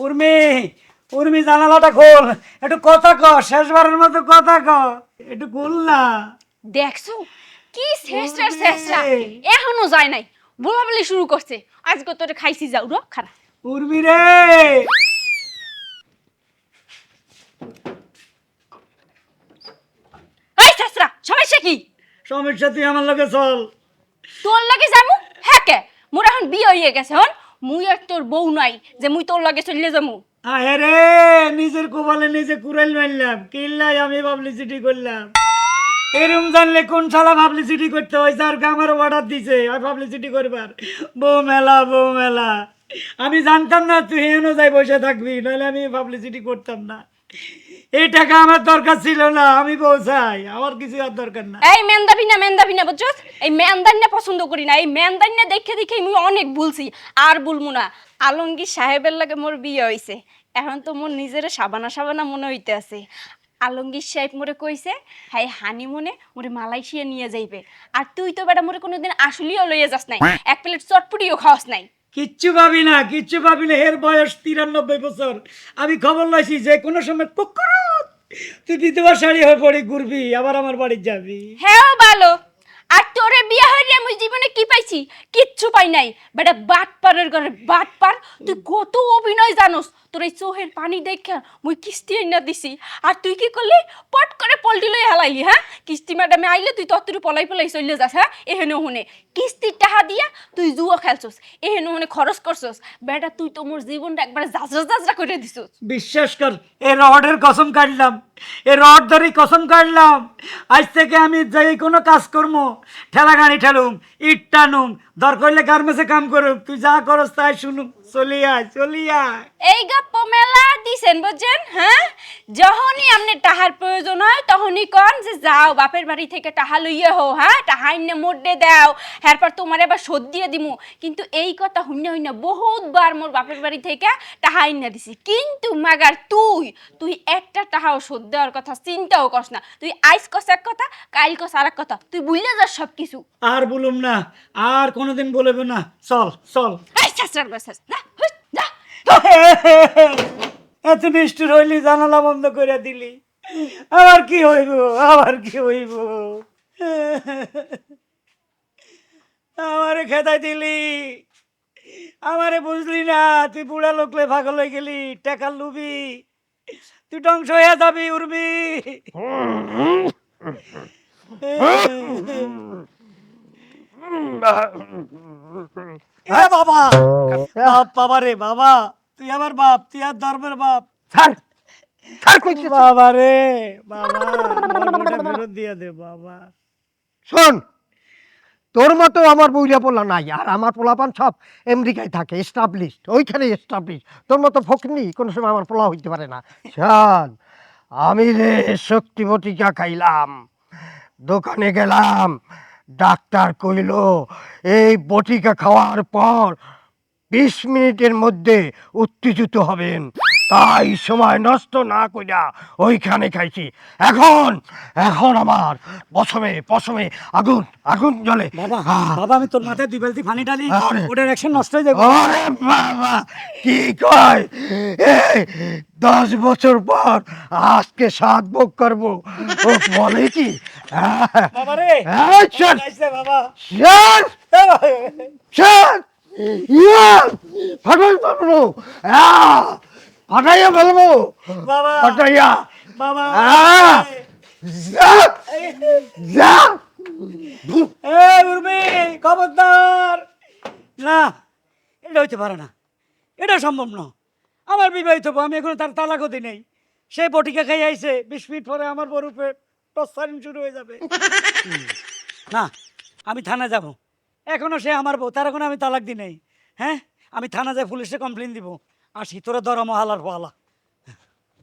উর্মি উর্মি জানালাটা খোল। একটু কথা ক শেষবারের মতো কথা ক একটু খোল না। দেখছ? কি শেষরা। শেষরা এখনও যায় নাই। বলা বলি শুরু করছে। আজকে তোরে খাইছি যাও রো খারাপ উর্মি রে! এই শেষরা সমস্যা কি? সমস্যা তুই আমার লগে চল। তোর লাগে যামু হ্যাঁ কে? মোর এখন বিয়ে হয়ে গেছে হন? মুই আর তোর বউ নাই যে মুই তোর লাগে চলে যামু। আহে রে, নিজের কোবালে নিজে কুড়াইল মারলাম। কিল্লাই আমি পাবলিসিটি করলাম। এরম জানলে কোন শালা পাবলিসিটি করতে হয়? স্যার আমার অর্ডার দিছে আর পাবলিসিটি করবার। বউ মেলা বউ মেলা। আমি জানতাম না, তুই এনে যাই বসে থাকবি, নাহলে আমি পাবলিসিটি করতাম না। এই টাকা আমার দরকার ছিল না আমি বউ চাই আমার কিছু আর দরকার না। এই মেন্দাবি না মেন্দাবি না বুঝছস এই মেন্দান্না পছন্দ করি না। এই মেন্দান্না দেখে দেখে মুই অনেক ভুলছি আর ভুলমু না। আলমগীর সাহেবের লাগে মোর বিয়ে হইছে। এখন তো মোর নিজের সাবানা সাবানা মনে হইতে আছে। আলমগীর সাহেব মোরে কইছে হাই হানি মনে মোরে মালয়েশিয়া নিয়ে যাইবে। আর তুই তো বেটা মোরে কোনোদিন আসলিও লইয়া যাস নাই। এক প্লেট চটপটিও খাওয়াস নাই। কিচ্ছু ভাবি না, কিচ্ছু ভাবি না, এর বয়স তিরানব্বই বছর। আমি খবর লাইছি যে কোনো সময় কুকুর, তুই দ্বিতীয়বার শাড়ি হয়ে পড়ি ঘুরবি, আবার আমার বাড়ি যাবি। হ্যাঁ ভালো আর তোরে বিয়ে হইলে মুই জীবনে কি পাইছি? কিচ্ছু পাই নাই। বেটা, বাট পারের ঘরে বাট পার, তুই কত অভিনয় জানোস? তোর এই চোহের পানি দেখে মুই কিস্তি না দিছি। আর তুই কি করলি? পট করে পল্টি লই হালাইলি হ্যাঁ? কিস্তি ম্যাডামে আইলে তুই তত্তর পলাই পলাই চলে যাস হ্যাঁ? এহেনে হুনে। কিস্তির টাকা দিয়া তুই জুয়ো খেলছস। এহেনে হুনে খরচ করছস। বেটা, তুই তো মোর জীবনটা একবার জাজরা জাজরা করে দিছস। বিশ্বাস কর এ রডের কসম কাটলাম। এ রড ধরে কসম কাটলাম। আজ থেকে আমি যে কোনো কাজ করব ঠেলা গাড়ি ঠেলুম ইট টানুম দরকার হইলে গার্মেন্টসে কাম তুই যা করস তাই শুনুম চলি আয় চলি আয়। এই গপ্প মেলা দিছেন বুঝছেন? হ্যাঁ? যখনই টাহার প্রয়োজন হয় তখনই কন যে যাও বাপের বাড়ি থেকে টাহা লইয়ে হো হ্যাঁ? টাহা ইন্নে মোডে দাও এরপর তোমার এবার শোধ দিয়ে দিমু। কিন্তু এই কথা হুন্য হুন্য বহুতবার মোর বাপের বাড়ি থেকে টাহা ইন্না দিছি। কিন্তু মাগার তুই তুই একটা টাহাও শোধ দেওয়ার কথা চিন্তাও করস না। তুই আইস কস এক কথা কাইল কস আর এক কথা। তুই বুঝলে যাস সব কিছু আর বলুম না আর কোনোদিন বলবে না চল চল। এত নিষ্ঠুর হইলি জানালা বন্ধ করে দিলি। আবার কি হইব আবার কি হইব? আমারে খেদাই দিলি। আমারে বুঝলি না তুই বুড়া লোকলে ভাগল হয়ে গেলি টাকা লুবি। তুই ধ্বংস হয়ে যাবি উর্মি এ বাবা বাপ বাবা রে বাবা তুই আমার বাপ তুই আর ধর্মের বাপ। কইছে বাবা রে বাবা ফেরত দিয়ে দে বাবা। শোন তোর মতো আমার বইলা পোলা নাই আর আমার পোলাপান সব আমেরিকায় থাকে এস্টাবলিশড ওইখানে এস্টাবলিশ তোর মতো ফকনি কোনো সময় আমার পোলা হইতে পারে না। শোন আমি রে শক্তি বটিকা খাইলাম দোকানে গেলাম ডাক্তার কইল এই বটিকা খাওয়ার পর বিশ মিনিটের মধ্যে উত্তেজিত হবেন। তাই সময় নষ্ট না কইরা ওইখানে খাইছি। এখন এখন আমার পশমে পশমে আগুন আগুন জ্বলে। বাবা আমি তোর মাথায় দুই বালতি পানি আরে। ওটার অ্যাকশন নষ্ট হয়ে যাবে। ওরে বাবা কি কয়? এই দশ বছর পর আজকে সাত ভোগ করব। ও বলে কি? আহ, বাবা রে আইসে বাবা। ফাটাই ফেলব ফাটাইয়া ফেলব। ফাটাইয়া। বাবা। খবরদার। না এটা হইতে পারে না। এটা সম্ভব না। আমার বিবাহিত আমি এখন তার তালাকও দিই নেই। সে বটিকা খাই আইছে বিশ মিনিট পরে আমার বরুপে টসারিং শুরু হয়ে যাবে। না আমি থানা যাব। এখনও সে আমার বউ, তার এখন আমি তালাক দিই নাই। হ্যাঁ? আমি থানা যাই, পুলিশে কমপ্লেন দিব। আসি, তোরা দরমা হালার পালা